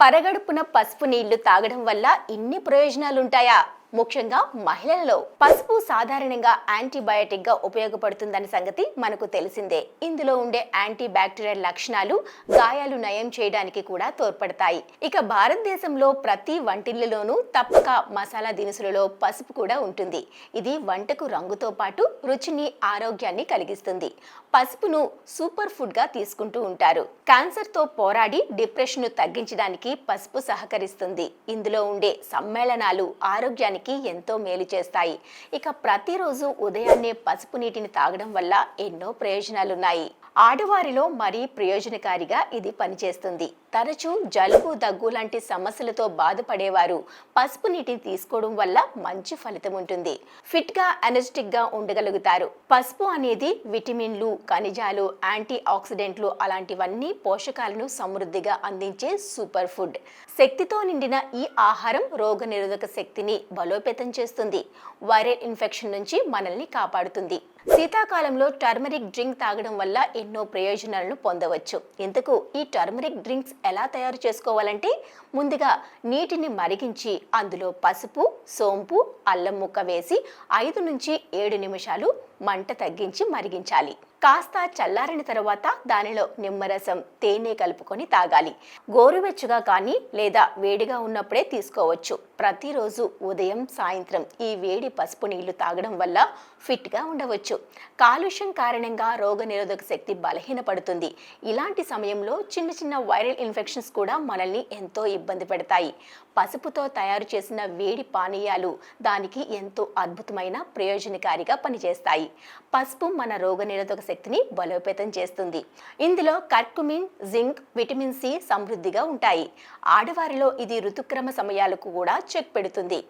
పరగడుపున పసుపు నీళ్ళు తాగడం వల్ల ఇన్ని ప్రయోజనాలుంటాయా? ముఖ్యంగా మహిళలలో పసుపు సాధారణంగా యాంటీబయాటిక్గా ఉపయోగపడుతుందన్న సంగతి మనకు తెలిసిందే. ఇందులో ఉండే యాంటీ బ్యాక్టీరియల్ లక్షణాలు గాయాలు నయం చేయడానికి కూడా తోడ్పడతాయి. ఇక భారతదేశంలో ప్రతి వంటిల్లులోనూ తప్పక మసాలా దినుసులలో పసుపు కూడా ఉంటుంది. ఇది వంటకు రంగుతో పాటు రుచిని ఆరోగ్యాన్ని కలిగిస్తుంది. పసుపును సూపర్ ఫుడ్గా తీసుకుంటూ ఉంటారు. క్యాన్సర్తో పోరాడి డిప్రెషన్ను తగ్గించడానికి పసుపు సహకరిస్తుంది. ఇందులో ఉండే సమ్మేళనాలు ఆరోగ్యానికి ఎంతో మేలు చేస్తాయి. ఇక ప్రతిరోజు ఉదయాన్నే పసుపు నీటిని తాగడం వల్ల ఎన్నో ప్రయోజనాలున్నాయి. ఆడవారిలో మరీ ప్రయోజనకారిగా ఇది పనిచేస్తుంది. తరచూ జలుబు దగ్గు లాంటి సమస్యలతో బాధపడేవారు పసుపు నీటిని తీసుకోవడం వల్ల మంచి ఫలితం ఉంటుంది. ఫిట్గా గా ఉండగలుగుతారు. పసుపు అనేది విటమిన్లు ఖనిజాలు యాంటీ ఆక్సిడెంట్లు అలాంటివన్నీ పోషకాలను సమృద్ధిగా అందించే సూపర్ ఫుడ్. శక్తితో నిండిన ఈ ఆహారం రోగనిరోధక శక్తిని బలోపేతం చేస్తుంది. వైరల్ ఇన్ఫెక్షన్ నుంచి మనల్ని కాపాడుతుంది. శీతాకాలంలో టర్మరిక్ డ్రింక్ తాగడం వల్ల ఎన్నో ప్రయోజనాలను పొందవచ్చు. ఇంతకు ఈ టర్మరిక్ డ్రింక్స్ ఎలా తయారు చేసుకోవాలంటే ముందుగా నీటిని మరిగించి అందులో పసుపు సోంపు అల్లం ముక్క వేసి ఐదు నుంచి ఏడు నిమిషాలు మంట తగ్గించి మరిగించాలి. కాస్త చల్లారిన తర్వాత దానిలో నిమ్మరసం తేనె కలుపుకొని తాగాలి. గోరువెచ్చగా కానీ లేదా వేడిగా ఉన్నప్పుడే తీసుకోవచ్చు. ప్రతిరోజు ఉదయం సాయంత్రం ఈ వేడి పసుపు నీళ్ళు తాగడం వల్ల ఫిట్గా ఉండవచ్చు. కాలుష్యం కారణంగా రోగనిరోధక శక్తి బలహీనపడుతుంది. ఇలాంటి సమయంలో చిన్న చిన్న వైరల్ ఇన్ఫెక్షన్స్ కూడా మనల్ని ఎంతో ఇబ్బంది పెడతాయి. పసుపుతో తయారు చేసిన వేడి పానీయాలు దానికి ఎంతో అద్భుతమైన ప్రయోజనకారిగా పనిచేస్తాయి. పసుపు మన రోగనిరోధక శక్తిని బలోపేతం చేస్తుంది. ఇందులో కర్కుమిన్ జింక్ విటమిన్ సి సమృద్ధిగా ఉంటాయి. ఆడవారిలో ఇది ఋతుక్రమ సమయాలకు కూడా చెక్ పెడుతుంది.